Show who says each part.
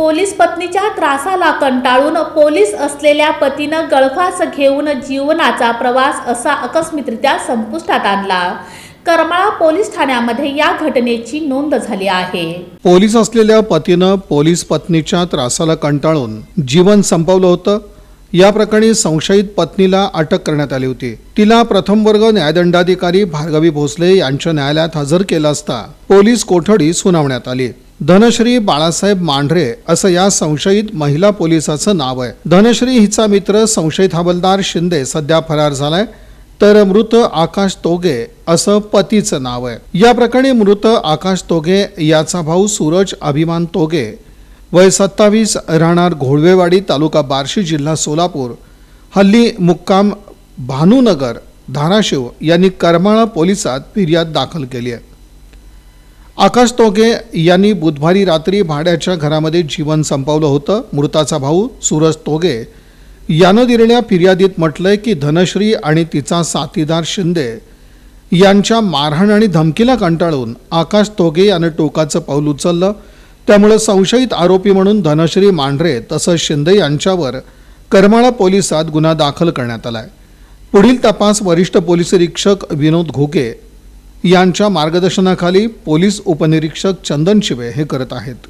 Speaker 1: Police पत्नीच्या त्रासाला कंटाळून पोलीस असलेल्या पतीनं गळफास घेऊन जीवनाचा प्रवास असा आकस्मितरित्या संपुष्टात आणला. करमाळा पोलीस ठाण्यामध्ये या घटनेची नोंद झाली आहे.
Speaker 2: पोलीस असलेल्या पतीनं पोलीस पत्नीच्या त्रासाला कंटाळून जीवन संपवलं होतं. या प्रकरणी संशयित पत्नीला अटक करण्यात आली होती. तिला प्रथम वर्ग न्यायदंडाधिकारी भार्गवी भोसले यांच्या न्यायालयात हजर केलं असता पोलीस कोठडी सुनावण्यात आली. धनश्री बाळासाहेब मांढरे असं या संशयित महिला पोलिसाचं नाव आहे. धनश्री हिचा मित्र संशयित हवालदार शिंदे सध्या फरार झालाय. तर मृत आकाश तोगे असं पतीचं नाव आहे. या प्रकरणी मृत आकाश तोगे याचा भाऊ सूरज अभिमान तोगे वय सत्तावीस राहणार घोळवेवाडी तालुका बार्शी जिल्हा सोलापूर. हल्ली मुक्काम भानुनगर धाराशिव यांनी करमाळा पोलिसात फिर्याद दाखल केली आहे. आकाश तोगे यांनी बुधवारी रात्री भाड्याच्या घरामध्ये जीवन संपवलं होतं. मृताचा भाऊ सूरज तोगे यानं दिलेल्या फिर्यादीत म्हटलंय की धनश्री आणि तिचा साथीदार शिंदे यांच्या मारहाण आणि धमकीला कंटाळून आकाश तोगे यानं टोकाचं पाऊल उचललं. त्यामुळे संशयित आरोपी म्हणून धनश्री मांढरे तसंच शिंदे यांच्यावर करमाळा पोलिसात गुन्हा दाखल करण्यात आलाय. पुढील तपास वरिष्ठ पोलीस निरीक्षक विनोद घोके यांच्या मार्गदर्शनाखाली पोलीस उपनिरीक्षक चंदन शिवे हे करत आहेत.